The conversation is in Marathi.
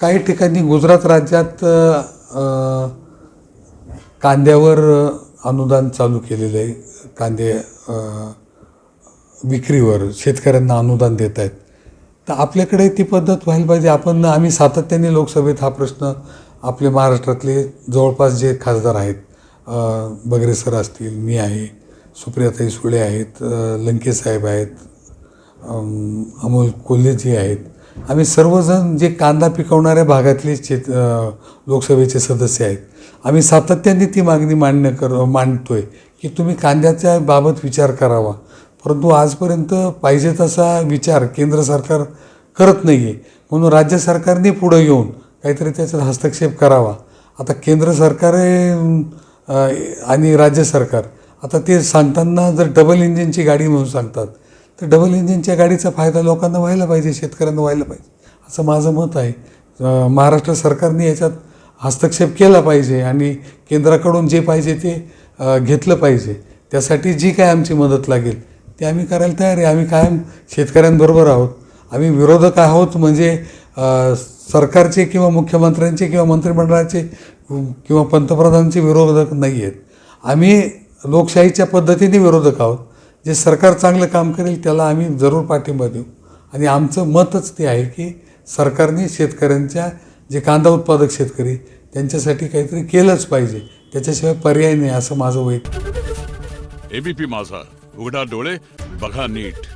काही ठिकाणी गुजरात राज्यात कांद्यावर अनुदान चालू केलेलं आहे. कांदे विक्रीवर शेतकऱ्यांना अनुदान देत आहेत तर आपल्याकडे ती पद्धत व्हायला पाहिजे. आपण आम्ही सातत्याने लोकसभेत हा प्रश्न आपले महाराष्ट्रातले जवळपास जे खासदार आहेत बगरे सर असतील मी आहे सुप्रियाताई सुळे आहेत लंकेसाहेब आहेत अमोल कोल्हेजी आहेत आम्ही सर्वजण जे कांदा पिकवणाऱ्या भागातले शेत लोकसभेचे सदस्य आहेत आम्ही सातत्याने ती मागणी मान्य कर मांडतो आहे की तुम्ही कांद्याच्या बाबत विचार करावा. परंतु आजपर्यंत पाहिजे तसा विचार केंद्र सरकार करत नाही आहे म्हणून राज्य सरकारने पुढं येऊन काहीतरी त्याच्यात हस्तक्षेप करावा. आता केंद्र सरकार आणि राज्य सरकार आता ते सांगताना जर डबल इंजिनची गाडी म्हणून सांगतात तर डबल इंजिनच्या गाडीचा फायदा लोकांना व्हायला पाहिजे शेतकऱ्यांना व्हायला पाहिजे. असं माझं मत आहे. महाराष्ट्र सरकारने याच्यात हस्तक्षेप केला पाहिजे आणि केंद्राकडून जे पाहिजे ते घेतलं पाहिजे. त्यासाठी जी काय आमची मदत लागेल ते आम्ही करायला तयार आहे. आम्ही कायम शेतकऱ्यांबरोबर आहोत. आम्ही विरोधक आहोत म्हणजे सरकारचे किंवा मुख्यमंत्र्यांचे किंवा मंत्रिमंडळाचे किंवा पंतप्रधानांचे विरोधक नाही आहेत आम्ही लोकशाहीच्या पद्धतीने विरोधक आहोत. जे सरकार चांगलं काम करेल त्याला आम्ही जरूर पाठिंबा देऊ. आणि आमचं मतच ते आहे की सरकारने शेतकऱ्यांच्या जे कांदा उत्पादक शेतकरी त्यांच्यासाठी काहीतरी केलंच पाहिजे. त्याच्याशिवाय पर्याय नाही असं माझं वैयक्तिक एबीपी माझा. उघडा डोळे बघा नीट.